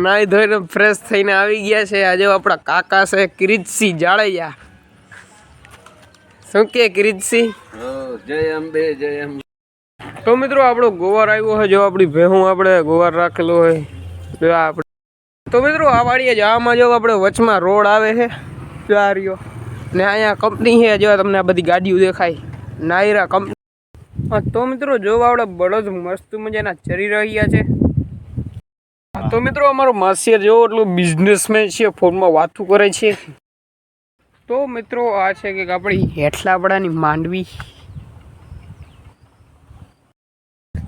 નાઈ ધોઈને ફ્રેશ થઈને આવી ગયા છે. આજે આપણા કાકા છે કિરીટસિંહ જાડેજા. શું કે કિરીટસિંહ? જય અંબે જય અંબે. તો મિત્રો આપણો ગોવાર આવ્યો હોય જો આપણી ભેહું આપણે ગોવાર રાખેલો હોય જો આપણે તો મિત્રો આ વાડીએ જવામાં જો આપણે વચમાં રોડ આવે છે જો આ રહ્યો ને અહીંયા કંપની છે જો તમને આ બધી ગાડીઓ દેખાય. નાયરા કંપની. તો મિત્રો જો આપણે બળદ મસ્ત મજાના ચરી રહ્યા છે. તો મિત્રો અમારો માસિયર જેવો એટલું બિઝનેસમેન છે, ફોનમાં વાતું કરે છે. તો મિત્રો આ છે કે આપણી હેઠલાપડાની માંડવી.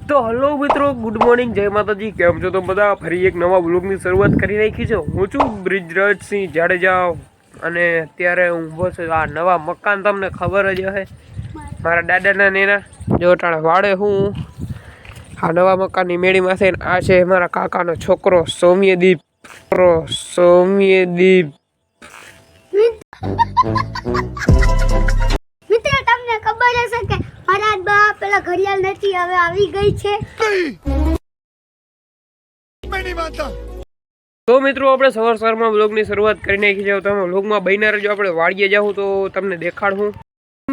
તો હલો મિત્રો ગુડ મોર્નિંગ જય માતાજી. કેમ છો તો બધા? ફરી એક નવા બ્લોગની શરૂઆત કરી નાખી છે. હું છું બ્રિજરાજસિંહ જાડેજા અને અત્યારે હું ઊભો છું આ નવા મકાન, તમને ખબર જ હશે. મારા દાદાના નેના. જો ટાણે વાડે હું. આ નવા મકાનની મેળીમાં છે આ છે મારા કાકાનો છોકરો સૌમ્યદીપ. છોકરો સૌમ્યદીપ. મિત્રો તમને ખબર હશે કે મારા બા પેલા ઘડિયાળ નથી હવે આવી ગઈ છે. તો મિત્રો આપણે સવાર સવારમાં બ્લોગની શરૂઆત કરી નાખી જાઓ તમે બ્લોગમાં બહીને રહેજો આપણે વાળીએ જાઉં તો તમને દેખાડું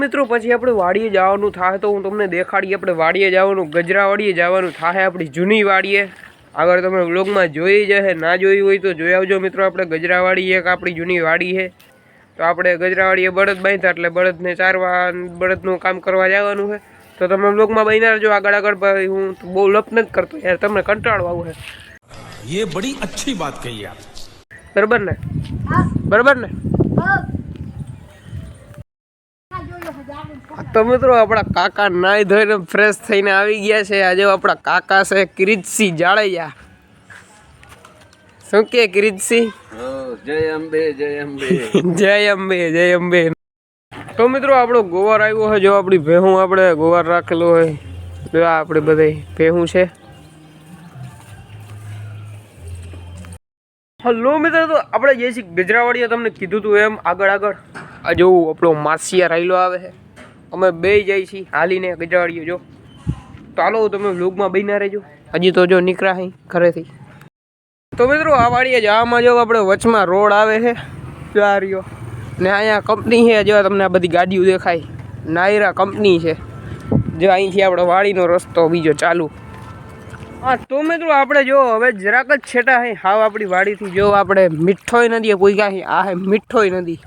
મિત્રો પછી આપણે વાડીએ જવાનું થાય તો હું તમને દેખાડીએ. આપણે વાડીએ જવાનું ગજરા વાડીએ જવાનું થાય આપણી જૂની વાડીએ. આગળ તમે વ્લોગમાં જોઈ જશે ના જોઈ હોય તો જોઈ આવજો મિત્રો. આપણે ગજરાવાડી એક આપણી જૂની વાડી છે. તો આપણે ગજરાવાડીએ બળદ બાંધતા એટલે બળદને ચારવા બળદનું કામ કરવા જવાનું છે. તો તમે વ્લોગમાં બન્યા રહેજો. આગળ આગળ ભાઈ હું બહુ લપ નથી કરતો યાર. તમને કંટાળો આવું છે. યે બડી અચ્છી વાત કહી યાર બરાબર ને? બરાબર ને? તો મિત્રો આપણા કાકા નાઈ ધોઈને ફ્રેશ થઈને આવી ગયા છે. આજે આપણા કાકા છે કિરીટસિંહ જાડેજા. શું કે કિરીટસિંહ? જય અંબે જય અંબે. જય અંબે જય અંબે. તો મિત્રો આપણો ગોવાર આવ્યો હોય જો આપણી ભેહું આપણે ગોવાર રાખેલો હોય જો આપણે બધાય ભેહું છે. હલો મિત્રો તો આપણે જે ગજરાવાડીએ તમને કીધું હતું એમ આગળ આગળ. આ જોવું આપણો માસિયા રાયલો આવે છે. અમે બે જઈ છીએ હાલીને ગજાડીએ, જો. ચાલો તમે વ્લોગમાં બહીના રહેજો. હજી તો જો નીકળ્યા અહીં ઘરેથી. તો મિત્રો, આ વાડીએ જવામાં જો આપણે વચમાં રોડ આવે છે ચારીઓ ને અહીંયા કંપની છે, જો તમને આ બધી ગાડીઓ દેખાય. નાયરા કંપની છે. જો અહીંથી આપણે વાડીનો રસ્તો બીજો ચાલુ. હા, તો મિત્રો, આપણે જો હવે જરાક જ છેટા હે. હાવ આપણી વાડીથી જો આપણે મીઠોય નદી કોઈ કાંઈ આ હે મીઠોય નદી.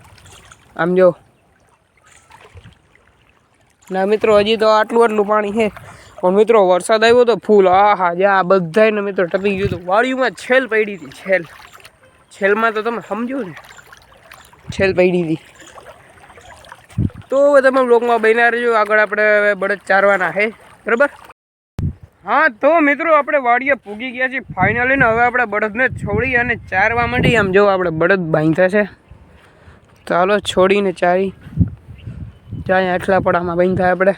આમ જો. ના મિત્રો, હજી તો આટલું આટલું પાણી છે. પણ મિત્રો, વરસાદ આવ્યો તો ફૂલ આ હા જ્યાં બધાને મિત્રો ટપી ગયું હતું વાડીમાં છેલ પડી હતી, છેલ. છેલમાં તો તમે સમજો ને. છેલ પડી હતી. તો હવે તમે બ્લોકમાં બન્યા રહેજો. આગળ આપણે હવે બળદ ચારવાના છે. બરાબર? હા, તો મિત્રો, આપણે વાડીએ પૂગી ગયા છીએ ફાઇનલી ને. હવે આપણે બળદને છોડી અને ચારવા માંડી આમ જો આપણે બળદ બાંધ્યા છે. ચાલો, છોડીને ચારી. જાય એટલા પડામાં થાય આપણે.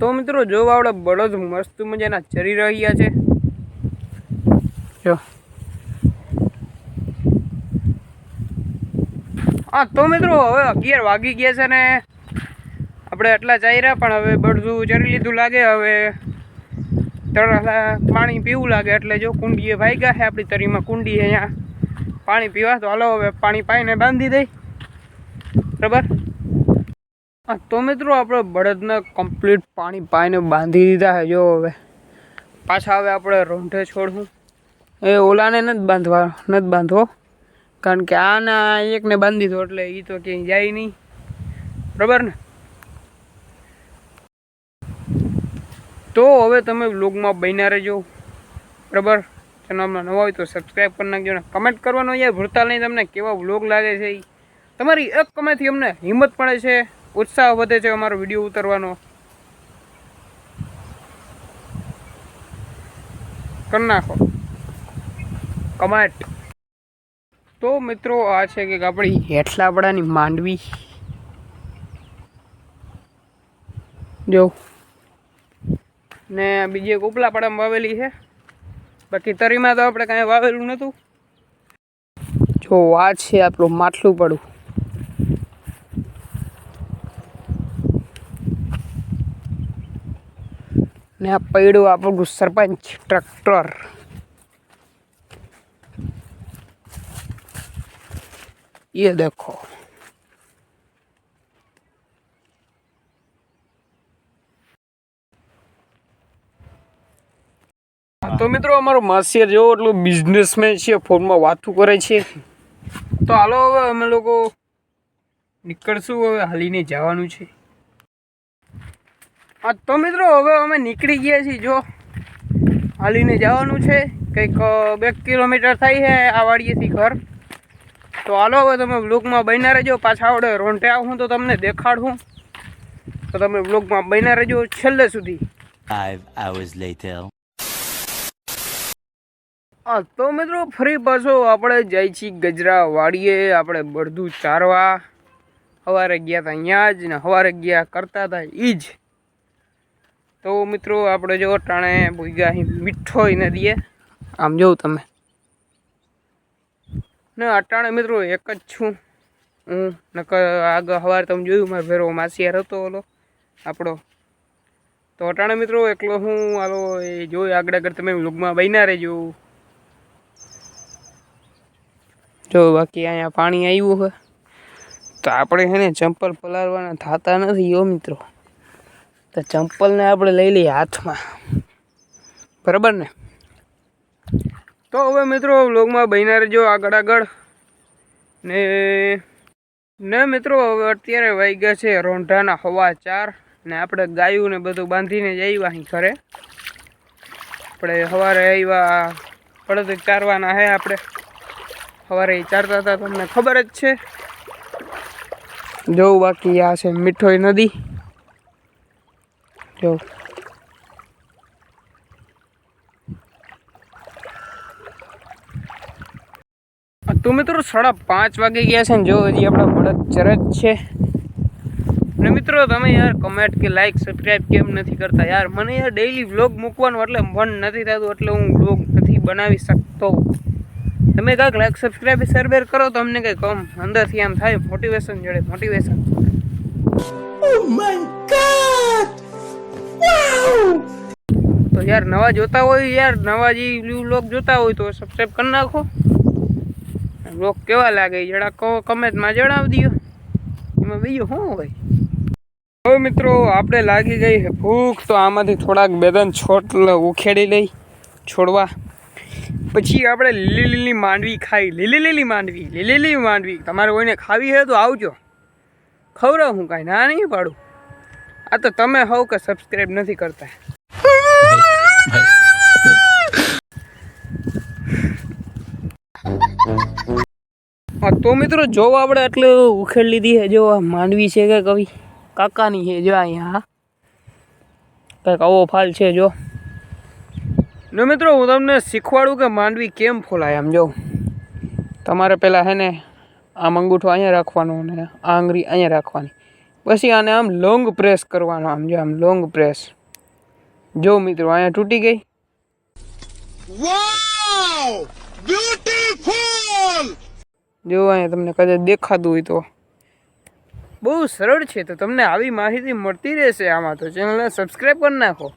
તો મિત્રો જો આપણે બળદ મસ્ત મજાના ચરી રહ્યા છે. જો. હા તો મિત્રો હવે અગિયાર વાગી ગયા છે ને આપણે એટલા ચાર્યા પણ હવે બળદું ચરી લીધું લાગે, હવે તળા પાણી પીવું લાગે, એટલે જો કુંડીએ ભાગ્યા છે, આપણી તરીમાં કુંડી અહીંયા. પાણી પીવા તો હાલો, હવે પાણી પાઈને બાંધી દઈ. બરાબર? હા તો મિત્રો આપણે બળદને કમ્પ્લીટ પાણી પાઈને બાંધી દીધા છે, જો હવે. પાછા હવે આપણે રોંઢે છોડવું. એ ઓલાને નથી બાંધવા નથી બાંધવો. કારણ કે આના એકને બાંધી દો એટલે એ તો ક્યાંય જાય નહીં. બરાબર ને? તો હવે તમે વ્લોગમાં બન્યા રહેજો. બરાબર? ચેનલમાં નવા હોય તો સબસ્ક્રાઈબ કરી નાખજો ને કમેન્ટ કરવાનો યાર. ભૂલતા નહીં તમને કેવા વ્લોગ લાગે છે ઈ. તમારી એક કમાઈથી અમને હિંમત પડે છે, ઉત્સાહ વધે છે અમારો વીડિયો ઉતારવાનો. કરી નાખો. કમેન્ટ. તો મિત્રો, આ છે કે આપણી હેઠલાપડાની માંડવી. જો. ને બીજી એક ઉપલાપાડામાં વાવેલી છે. બાકી તરીમાં તો આપણે કાંઈ વાવેલું નહોતું. જો, આ છે આપણું માટલું પડું. ને આ પૈડું આપણું સરપંચ, ટ્રેક્ટર. ये देखो તો મિત્રો, અમારો માસિયર જેવો એટલું બિઝનેસમેન છે, ફોનમાં વાતું કરે છે. તો હાલો હવે અમે લોકો નીકળશું, હવે હાલીને જવાનું છે. હા તો મિત્રો હવે અમે નીકળી ગયા છીએ જો. હાલીને જવાનું છે. કંઈક બે કિલોમીટર થાય છે આ વાડીએથી ઘર. તો હાલો હવે તમે બ્લોગમાં બન્યા રહેજો. પાછા આવડે રોંટે આવું તો તમને દેખાડું. તો તમે બ્લોગમાં બન્યા રહેજો છેલ્લે સુધી. હા તો મિત્રો ફરી પાછો આપણે જાય છીએ ગજરા વાડીએ. આપણે બળદું ચારવા. સવારે ગયા હતા અહીંયા જ ને સવારે ગયા કરતા હતા એ જ. તો મિત્રો આપણે જો ટાણે ભૂગ્યા અહીં મીઠોય નદીએ. આમ જોઉં તમે. ને અટાણે મિત્રો એક જ છું. હું નકર આગળ સવારે તમે જોયું, મારો ભેરો માસિયાર હતો ઓલો, આપણો. તો અટાણે મિત્રો એકલો હું, હાલો, એ જોઈ આગળ આગળ તમે લુગમાં બન્યા રહેજો. જો બાકી અહીંયા પાણી આવ્યું હોય તો આપણે છે ને ચંપલ પલાળવાના થતા નથી યો મિત્રો. તો ચંપલને આપણે લઈ લઈએ હાથમાં. બરાબર ને? તો હવે મિત્રો વ્લોગમાં બહીના રહેજો આગળ આગળ. ને ને મિત્રો હવે અત્યારે વાગ્યા છે રોંઢાના હવા ચાર. ને આપણે ગાયું ને બધું બાંધીને જ આવ્યા અહીં ઘરે. આપણે સવારે આવ્યા પડદ ચારવાના હે આપણે. સવારે ચારતા હતા, તમને ખબર જ છે. જોવું બાકી આ છે મીઠોઈ નદી. જો તો મિત્રો સાડા પાંચ વાગે ગયા છે ને જો હજી આપણા બળદ ચરજ છે. ને મિત્રો તમે યાર કમેન્ટ કે લાઈક સબસ્ક્રાઈબ કેમ નથી કરતા યાર? મને યાર ડેઈલી વ્લોગ મૂકવાનું એટલે મન નથી થતું એટલે હું વ્લોગ નથી બનાવી શકતો. તમે કાંઈક લાઈક સબસ્ક્રાઈબ શેર કરો તો અમને કંઈક કમ અંદરથી આમ થાય મોટિવેશન જડે મોટિવેશન તો યાર નવા જોતા હોય યાર, નવા જે બ્લોગ જોતા હોય તો સબસ્ક્રાઈબ કરી નાખો. બ્લોગ કેવા લાગે જરા કહો કમેન્ટમાં જણાવી દો એમાં બીજું શું હોય? હવે મિત્રો, આપણે લાગી ગઈ ભૂખ, તો આમાંથી થોડાક બેદન છોટ લ- ઉખેડી લઈ, છોડવા. પછી આપણે લીલી લીલી માંડવી ખાઈ. લીલી લીલી માંડવી, લીલી લીલી માંડવી. તમારે કોઈને ખાવી હોય તો આવજો. ખવડાવ હું કાંઈ, ના નહીં પાડું. આ તો તમે હોવ કે સબસ્ક્રાઈબ નથી કરતા. હા, તો મિત્રો જોવો આપણે એટલે ઉખેડ લીધી છે. જો માંડવી છે કે કવિ? કાકાની છે, જો અહીંયા કંઈક આવો ફાલ છે, જો. ને મિત્રો, હું તમને શીખવાડું કે માંડવી કેમ ફોલાય આમ, જો. તમારે પહેલાં હે ને, આમ અંગૂઠો અહીંયા રાખવાનો અને આ આંગળી અહીંયા રાખવાની. પછી આને આમ લોંગ પ્રેસ કરવાનો આમ જો આમ લોંગ પ્રેસ જો મિત્રો અહીંયા તૂટી ગઈ. જો અહીંયા તમને કદાચ દેખાતું હોય તો. બહુ સરળ છે તો તમને આવી માહિતી મળતી રહેશે આમાં તો. ચેનલને સબસ્ક્રાઈબ કરી નાખો.